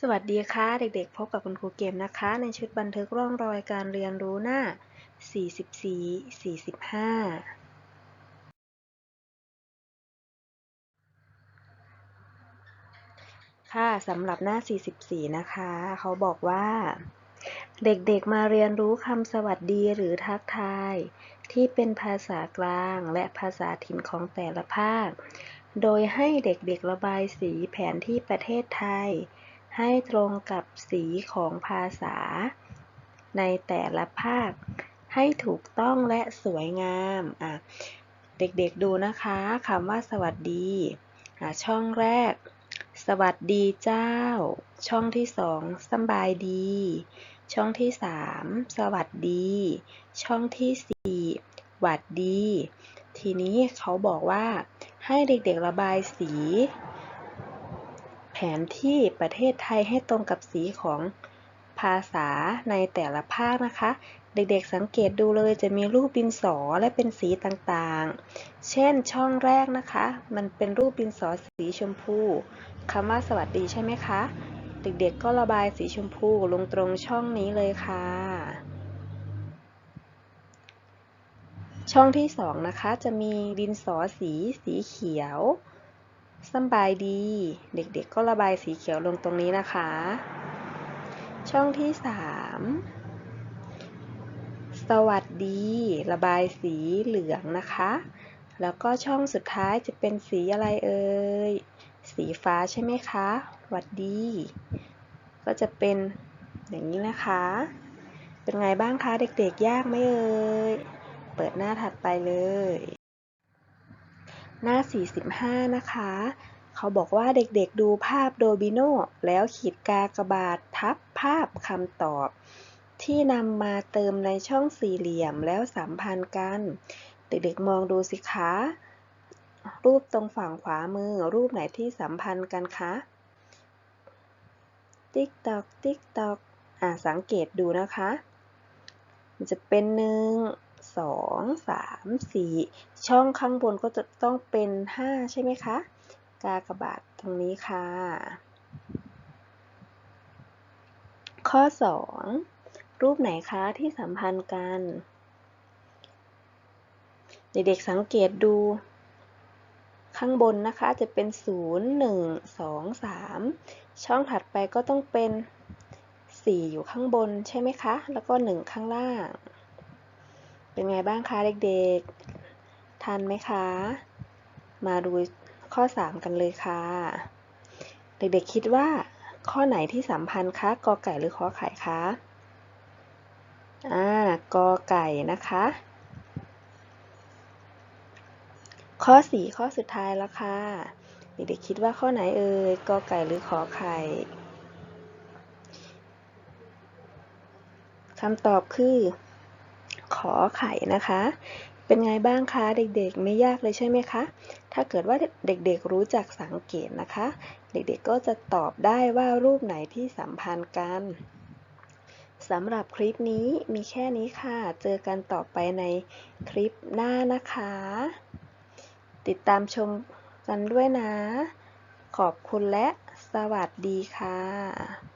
สวัสดีค่ะ เด็กๆ พบกับคุณครูเกมนะคะ ในชุดบันทึกร่องรอยการเรียนรู้หน้า 44 45 ค่ะสำหรับหน้า 44 นะคะ เขาบอกว่า เด็กๆมาเรียนรู้คำสวัสดีหรือทักทาย ที่เป็นภาษากลางและภาษาถิ่นของแต่ละภาค โดยให้เด็กๆระบายสีแผนที่ประเทศไทย ให้ตรงกับสีของภาษา ในแต่ละภาค ให้ถูกต้องและสวยงามอะเด็กๆดูนะคะคำว่าสวัสดีช่องแรก สวัสดีเจ้า ช่องที่สองสบายดี ช่องที่สามสวัสดี ช่องที่สี่หวัดดี ทีนี้เขาบอกว่าให้เด็กๆระบายสี แผนที่ประเทศไทยให้ตรงกับสีของภาษาในแต่ละภาคนะคะ เด็กๆสังเกตดูเลยจะมีรูปดินสอและเป็นสีต่างๆ เช่นช่องแรกนะคะ มันเป็นรูปดินสอสีชมพูคำว่าสวัสดีใช่ไหมคะ เด็กๆก็ระบายสีชมพูลงตรงช่องนี้เลยค่ะ ช่องที่สองนะคะจะมีดินสอสีสีเขียว สบายดี เด็กๆก็ระบายสีเขียวลงตรงนี้นะคะ ช่องที่สามสวัสดี ระบายสีเหลืองนะคะ แล้วก็ช่องสุดท้ายจะเป็นสีอะไรเอ่ย สีฟ้าใช่ไหมคะสวัสดี ก็จะเป็นอย่างนี้นะคะ เป็นไงบ้างคะเด็กๆ ยากไหมเอ่ย เปิดหน้าถัดไปเลย หน้า 45 นะคะ เขาบอกว่าเด็กๆดูภาพโดบิโนแล้วขีดกากบาททับภาพคำตอบ ที่นำมาเติมในช่องสี่เหลี่ยมแล้วสัมพันธ์กัน เด็กๆมองดูสิคะ รูปตรงฝั่งขวามือ รูปไหนที่สัมพันธ์กันคะ ติ๊กตอก ติ๊กตอก อ่าสังเกตดูนะคะ มันจะเป็นหนึ่ง สองสามสี่ช่องข้างบนก็จะต้องเป็นห้าใช่ไหมคะ กากบาทตรงนี้ค่ะ ข้อสองรูปไหนคะที่สัมพันธ์กัน เด็กๆสังเกตดู ข้างบนนะคะจะเป็น 0 1 2 3 ช่องถัดไปก็ต้องเป็น 4 อยู่ข้างบนใช่ไหมคะ แล้วก็ 1 ข้างล่าง เป็นไงบ้างคะเด็กๆ ทันไหมคะ มาดูข้อ 3 กันเลยค่ะ เด็กๆคิดว่าข้อไหนที่สัมพันธ์คะกอไก่หรือขอไข่คะ อ่ากอไก่นะคะ ข้อ 4 ข้อสุดท้ายแล้วค่ะ เด็กๆคิดว่าข้อไหนเอ่ยกอไก่หรือขอไข่คำตอบคือ ขอไข่นะคะ เป็นไงบ้างคะ เด็กๆ ไม่ยากเลยใช่ไหมคะ ถ้าเกิดว่าเด็กๆรู้จักสังเกตนะคะ เด็กๆก็จะตอบได้ว่ารูปไหนที่สัมพันธ์กันสำหรับคลิปนี้มีแค่นี้ค่ะ เจอกันต่อไปในคลิปหน้านะคะ ติดตามชมกันด้วยนะ ขอบคุณและสวัสดีค่ะ